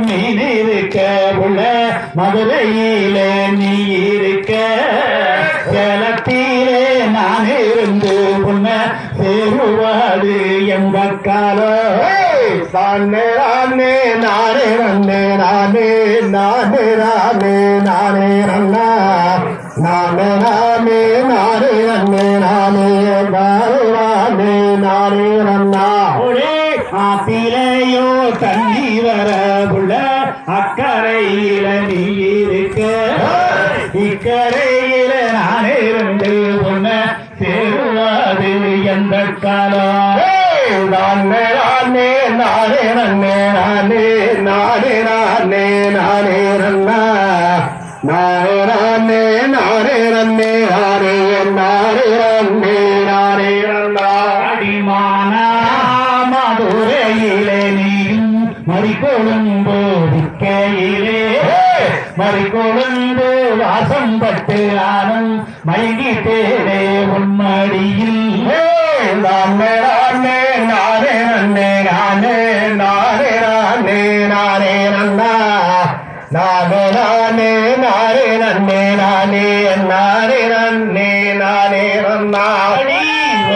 மீன் இருக்க உள்ள மதுரையிலே நீ இருக்க சேலத்திலே நான் இருந்து உன்னை சேருவாது எந்த காலம் நானே நானே நானே நன்னே நானே நானே நானே நானே நன்னா நானே நானே நானே நன்னே நானே நானே நானே நானே நன்னா காலம் நானே நானே நானே நன்னே நானே நானே நானே நானே நன்னா நானே நானே நானே நன்னே நானே நானே நன்னே நானே நன்னா அடிமானா மதுரையிலே நீயும் மறிக்கொழும்பு விக்கையிலே மறிக்கொழுந்து வாசம் பட்டு நானும் மயங்கி தேரே உன்மடியில் நானே நானே நானே நன்னே நானே நாரே நானே நானே நன்னா. நாரே நானே நானே நன்னே நானே நாரே நன்னே நானே நன்னா.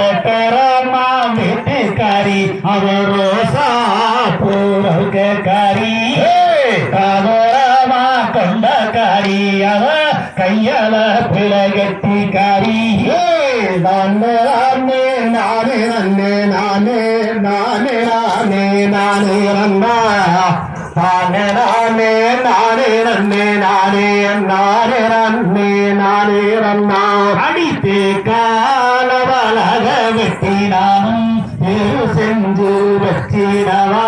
ஓட்டரமா வீட்டுக்காரி அவரோ நானே நானே நன்னா நானே நானே நானே நன்னே நானே நானே நன்னே நானே நன்னா அடித்து காலவலக வெட்டினானும் தெரு செஞ்சு வச்சிடவா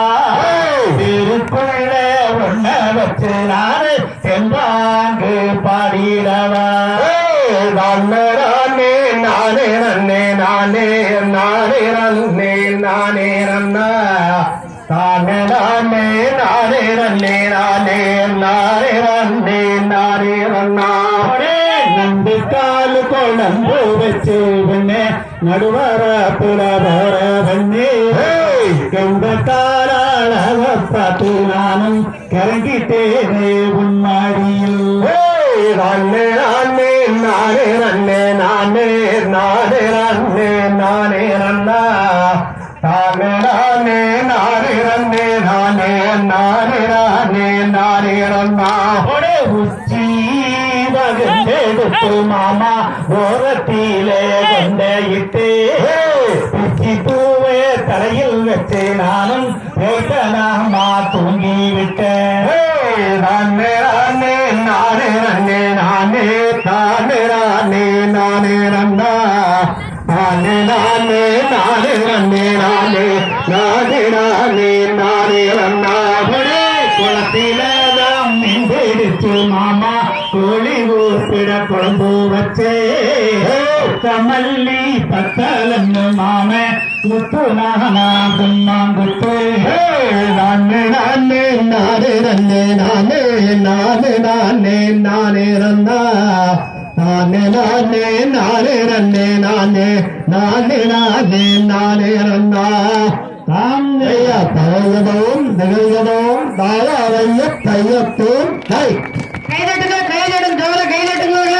திருக்குள்ள ஒன்ன வச்சு நானு சென்றாங்கு பாடிடவா. நானே நானே நானே நன்னே நானே நானே நன்னே நானே நன்னா நானே நானே நானே நன்னே நானே நானே நன்னே நானே நன்னா. நண்டு காலு குழம்பு வச்சு பண்ணே நடுவர புலவர பண்ணே கண்ட காலாளவ பார்த்து நானும் கிறங்கிட்டேனே உன்மாடியில் நானே நானே நானே நன்னே நானே நானே நன்னே நானே நன்னா. நானே நானே நானே நானே நானே நன்னா ஒரே உச்சி வகுத்தெடுத்து மாமா ஓரத்திலே கொண்டையிட்டு உச்சி நானா கும்மாங்குத்து நானே நானே நானே நன்னே நானே நானே நானே நானே நன்னா நானே நானே நானே நன்னே நானே நானே நானே நானே நன்னா தாம் ஐயா தவறுதவும் நிகழ்வதும் தாயாவைய கையத்தும் கை கைதட்டுங்க கைதட்டும் தவிர கைதட்டுங்க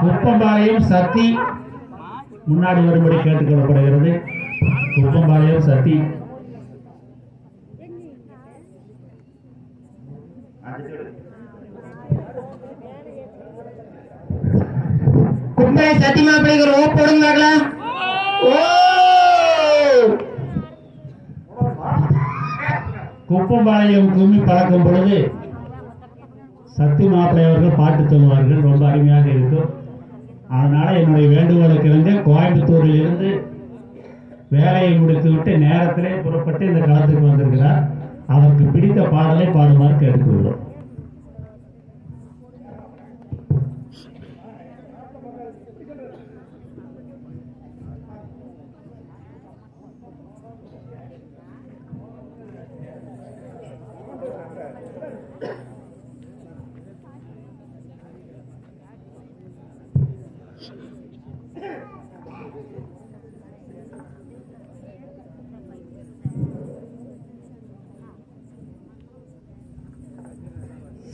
குப்பம்பாளையம் சத்தி முன்னாடி வரும்படி கேட்டுக்கொள்ளப்படுகிறது. குப்பம்பாளையம் சத்தி. கும்பை சத்தியமா பிள்ளைங்க ஓ போடுங்க ஓ! குப்பம்பாளையம் கும்மி பழக்கும் பொழுது சத்தி மாப்பிள்ளை அவர்கள் பாட்டு சொல்லுவார்கள். ரொம்ப அருமையாக இருக்கும். அதனால என்னுடைய வேண்டுகோளுக்கு வந்து கோயம்புத்தூரில் இருந்து வேலையை முடித்துவிட்டு நேரத்திலே புறப்பட்டு இந்த காலத்துக்கு வந்திருக்கிறார். அவருக்கு பிடித்த பாடலை பாடுமாறு கேட்டுக்கொள்கிறோம். Thank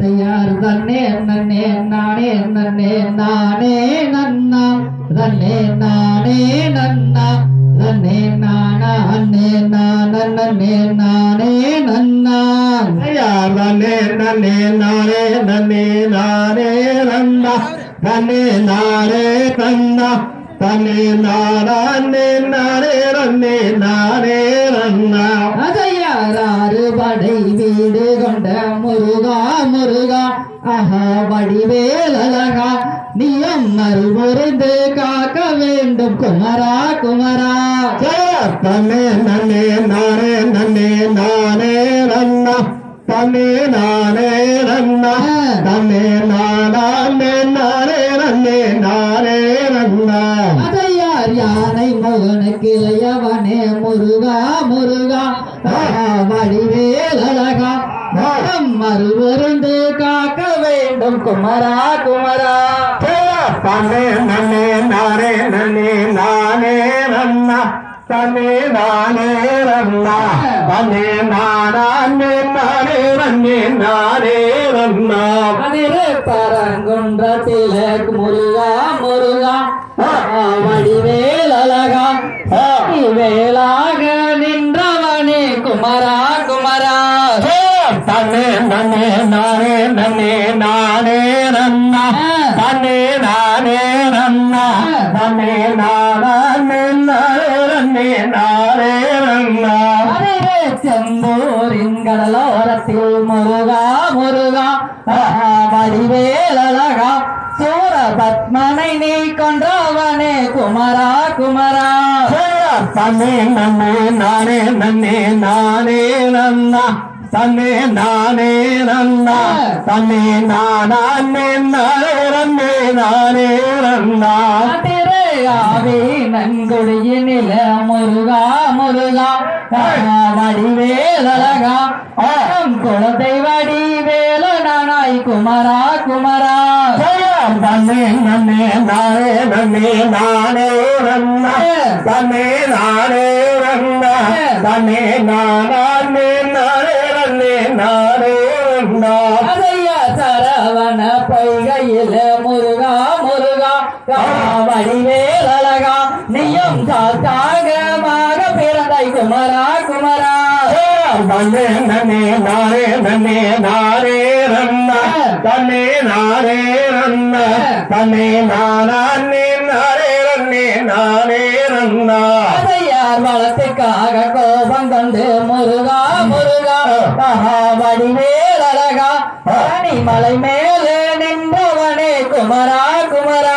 தையார் தன்னே நன்னே நானே நன்னே நானே நன்னா தன்னே நானே நன்னா தன்னே நானா அன்னே நான நன்னே நானே நன்னா தையார் தன்னே நன்னே நானே நன்னே நானே நன்னா தன்னே நானே தன்னா. தன்னே நானா அன்னே நானே நன்னே நானே நன்னா அதையாராறு படை வீடு கொண்ட முருகா. முருகா ஆஹா வடிவேல் அழகா நீயம் மறுமுறிந்து காக்க வேண்டும். குமரா குமரா. தன்னே நன்னே நானே நன்னே நானே நன்னா. தன்னே நானே நன்னா. தன்னே நானே நானே நன்னே நானே நன்னா. அதையார் யானை மகனுக்கு இளையவனே முருகா முருகா. ஆஹா, வடிவேல் அழகா மரம் மறுவருந்து காக்க வேண்டும் குமரா குமரா. தன்னே நன்னே நானே நன்னே நானே நன்னா. தன்னே நானே நன்னா. தன்னே நானே நானே நன்னே நானே நன்னா. அதிலே பரங்குன்றத்திலே முருகா முருகா. வடிவேல் அழகா. வேலாக நின்றவனே குமரா குமரா. தன்னே நன்னே நானே நன்னே நானே நன்னா. தன்னே நானே நன்னா. தன்னே நானே நானே நன்னே நானே நன்னா. செந்தூரின் கடலோரத்தில் முருகா முருகா. ஆஹா, வடிவேல் அழகா. சூர பத்மனை நீ கொன்றவனே குமரா குமரா. தன்னே நன்னே நானே நன்னே நானே நன்னா. தன்னே நானே நன்னா. தன்னே நானே நானே நன்னே நானே நன்னா. ஆவி நன்கொடியினில முருகா முருகா. ஆஹா, வடிவேல் அழகா. ஆம் குழந்தை வடிவேல நானாய் குமரா குமரா. தன்னே நன்னே நானே நன்னே நானே நன்னா. தன்னே நானே நன்னா. தன்னே நானே நானே நானே நன்னா அதையா சரவண பைகையில முருகா முருகா வடிவேல் அழகா. நீயும் சாத்தாகமாக பிறந்தாய் குமரா குமரா. தன்னே நன்னே நானே நன்னே நானே ரன்னா. தன்னே நானே ரன்னா. தன்னே நானே நானே ரன்னே நானே ரன்னா. அதையார் வளத்துக்காக கோபம் கொண்டு முருகா முருகா ஆஹா, வடிவேல் அழகா மலை மேலே நின்றவனே குமரா குமரா.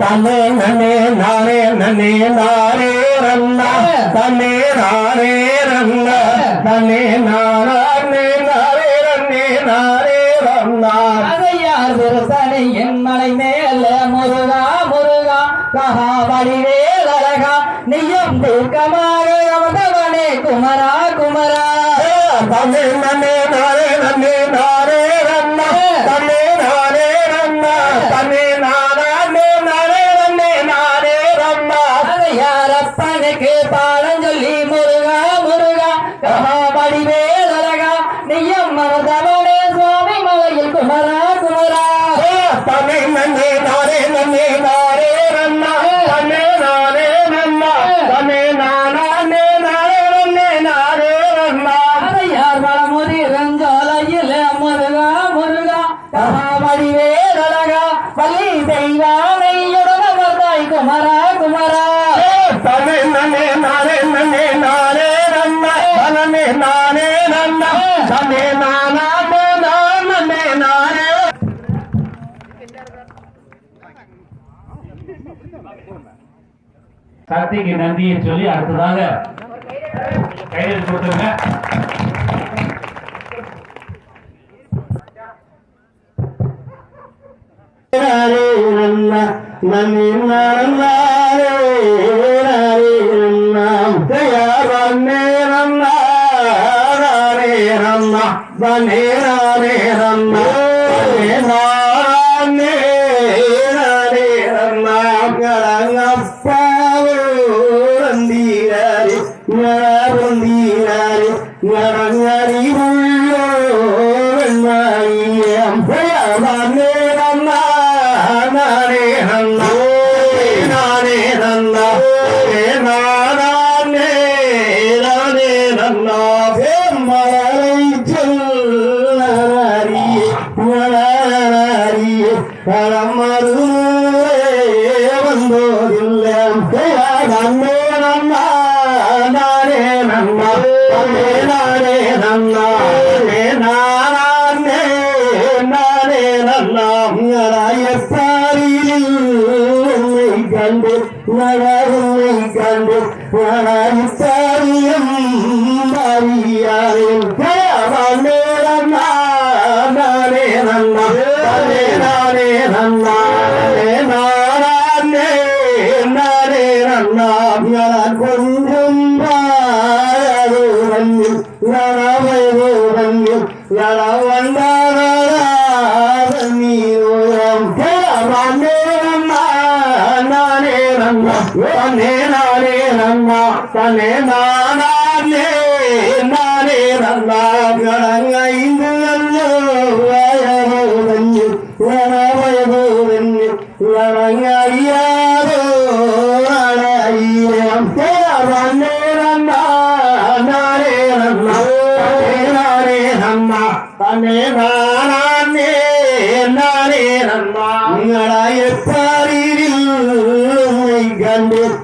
தன்னே நன்னே நானே நன்னே நானே ரன்னா. தன்னே நானே ரன்னா. தன்னே நானே நானே ரன்னே நானே ரன்னா. அதையார் விருசனை என் மலை மேல முருகா முருகா. கஹா வடிவேல் அழகா நீயும் தீர்க்கமாக அமர்ந்தவனே குமரா குமரா. தன்னே நன்னே நானே நன்னே நானே ரன்னா சக்திக்கு நன்றியை சொல்லி அடுத்ததாக கையில் கொடுத்துருங்க. ஞானி உள்ளோ para amar நானே நன்னா நானே நானே நன்னா தனே நானே நானே நன்னா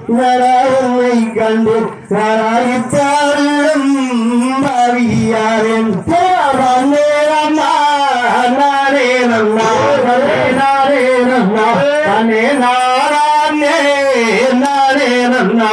கண்டு உம்மை கண்டு நாரே பாவியாரின் நானே நன்னா நானே நன்னா தனே நானே நன்னா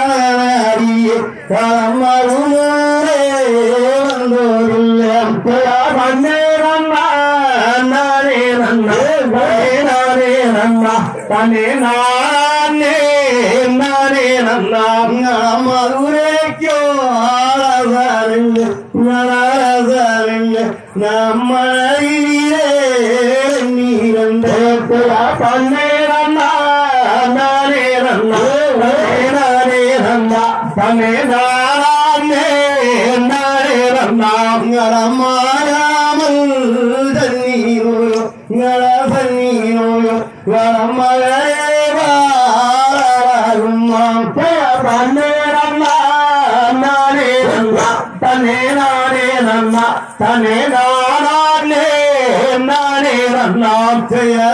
தனே நானே நானே நன்னா மதுரைக்கோ ஆளவருங்க நலரசருங்க நம்மளையிலே நீரந்த தன்னே நானே நன்னா நன்னா தன்னே நானே நானே நன்னா வரமழே வாரும் தன்னே நன்னா நானே நன்னா தன்னே நானே நன்னா தன்னே நானே நானே நன்னா செய்யதன்னே